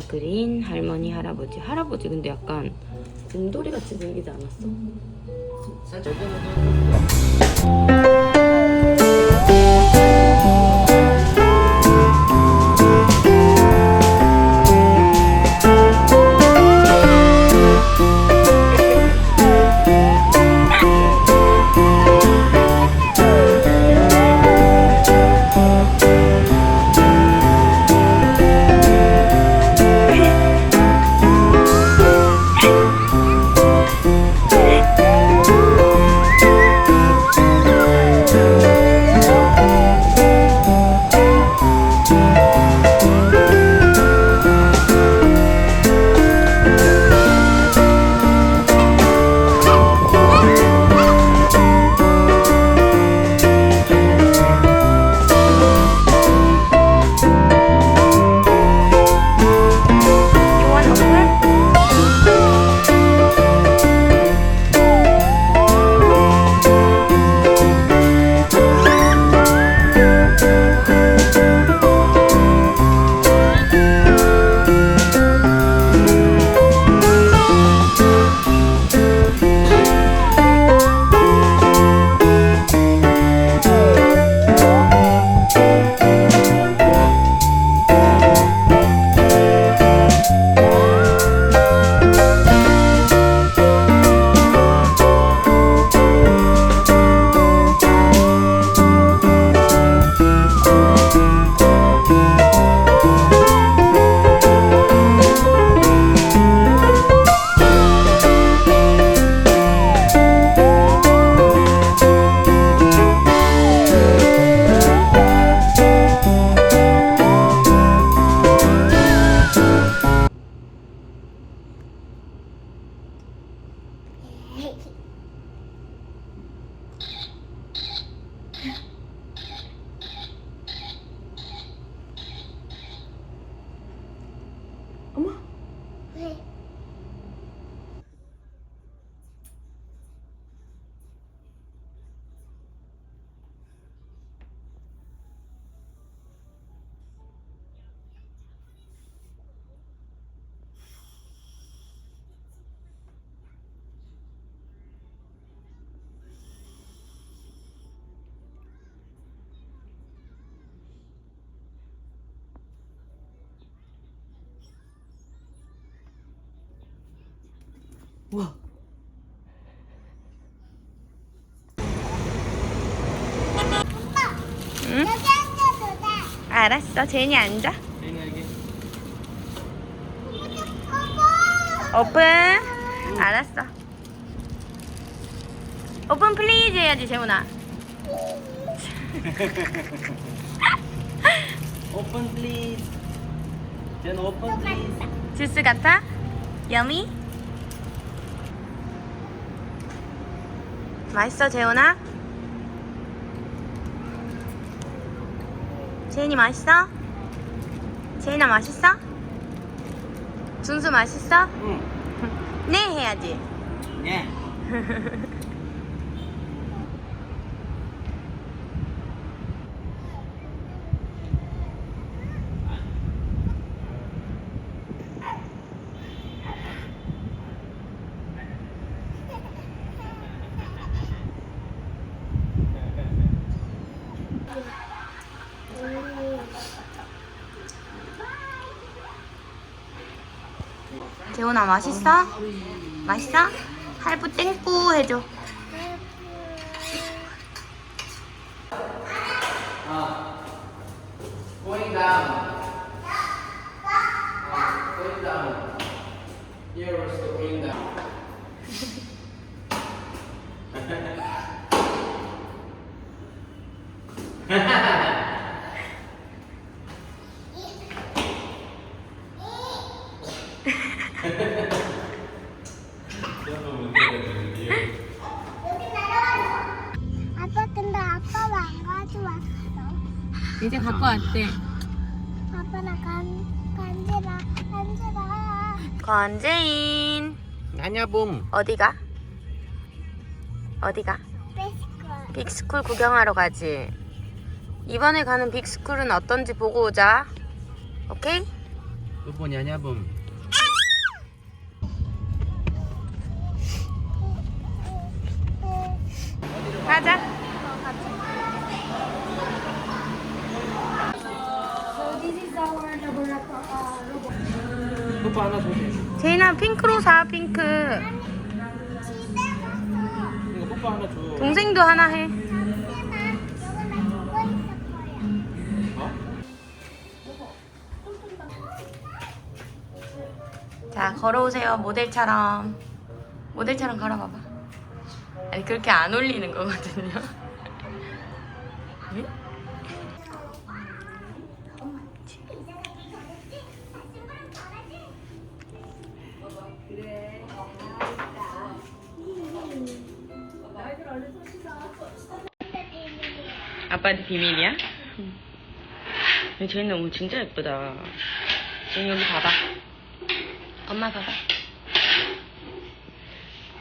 제인이가 그린 할머니 할아버지 할아버지 근데 약간 곰돌이 같이 생기지 않았어? 살짝 우와 응? 여기 앉아도 돼. 알았어 제인이 앉아 여기 어머. 오픈 알았어 오픈 플리즈 해야지 재훈아 오픈 플리즈 전 오픈 플리즈 주스 같아? 여미? 맛있어 재훈아? 제인이 맛있어? 제인아 맛있어? 준수 맛있어? 응 네 해야지 네. 재훈아 맛있어? 맛있어? 할부 땡꾸 해줘 Going down. Going down. Here also going down. 이제 갖고 왔대 아빠랑 간 간지라 간지라. 권재인 나냐봄. 어디가? 어디가? 베스콜. 빅스쿨 구경하러 가지 이번에 가는 빅스쿨은 어떤지 보고 오자 오케이? 뽀뽀 냐냐봄. 뽀뽀 하나 줘. 제인아 핑크로 사 핑크. 이거 뽀뽀 하나 줘. 동생도 하나 해. 잠시만 여기다 두고 있을 거야. 어? 자 걸어오세요 모델처럼. 모델처럼 걸어봐봐. 아니 그렇게 안 올리는 거거든요. 응? 아빠한테 비밀이야? 응. 쟤는 너무 진짜 예쁘다. 쟤 여기 봐봐. 엄마 봐봐.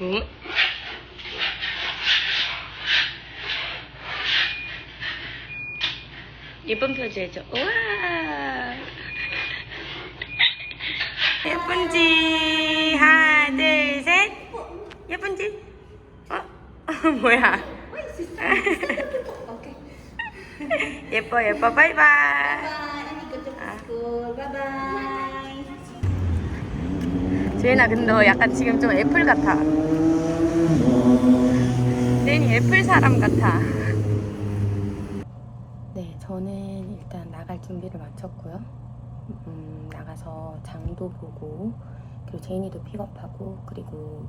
응? 예쁜 표지 해줘. 우와. 예쁜지. 하나, 둘, 셋. 예쁜지. 어? 뭐야? 예뻐, 예뻐. 바이바이. 아. 제인아 근데 너 약간 지금 좀 애플 같아. 제인이 애플 사람 같아. 네, 저는 일단 나갈 준비를 마쳤고요. 음, 나가서 장도 보고 그리고 제인이도 픽업하고 그리고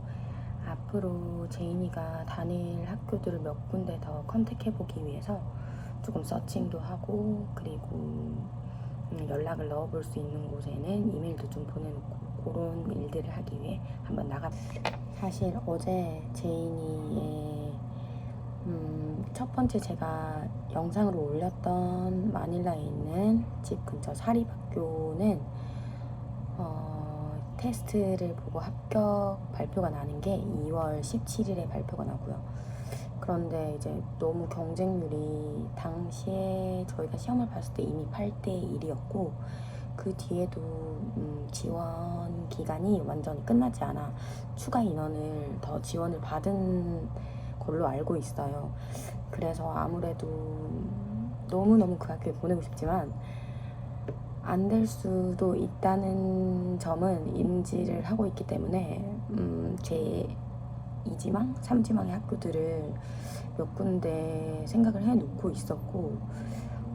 앞으로 제인이가 다닐 학교들을 몇 군데 더 컨택해 보기 위해서 조금 서칭도 하고 그리고 음, 연락을 넣어볼 수 있는 곳에는 이메일도 좀 보내놓고 그런 일들을 하기 위해 한번 나가. 사실 어제 제인이의 음, 첫 번째 제가 영상으로 올렸던 마닐라에 있는 집 근처 사립학교는 어, 테스트를 보고 합격 발표가 나는 게 2월 17일에 발표가 나고요. 그런데 이제 너무 경쟁률이 당시에 저희가 시험을 봤을 때 이미 8대 1이었고 그 뒤에도 음, 지원 기간이 완전히 끝나지 않아 추가 인원을 더 지원을 받은 걸로 알고 있어요. 그래서 아무래도 너무너무 그 학교에 보내고 싶지만 안 될 수도 있다는 점은 인지를 하고 있기 때문에 음, 제 2지망, 3지망의 학교들을 몇 군데 생각을 해놓고 있었고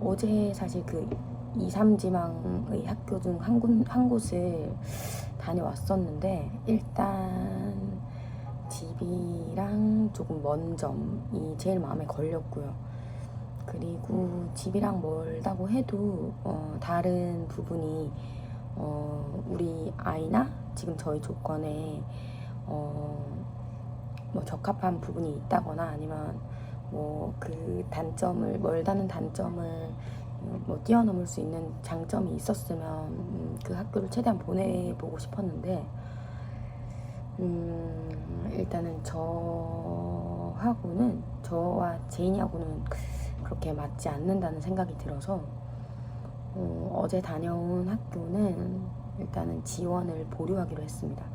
어제 사실 그 2, 3지망의 학교 중 한 곳, 한 곳을 다녀왔었는데 일단 집이랑 조금 먼 점이 제일 마음에 걸렸고요. 그리고 집이랑 멀다고 해도 어, 다른 부분이 어, 우리 아이나 지금 저희 조건에 어, 뭐 적합한 부분이 있다거나 아니면 뭐 그 단점을 멀다는 단점을 어, 뭐 뛰어넘을 수 있는 장점이 있었으면 음, 그 학교를 최대한 보내보고 싶었는데 음, 일단은 저하고는 저와 제인이하고는 그렇게 맞지 않는다는 생각이 들어서 어, 어제 다녀온 학교는 일단은 지원을 보류하기로 했습니다.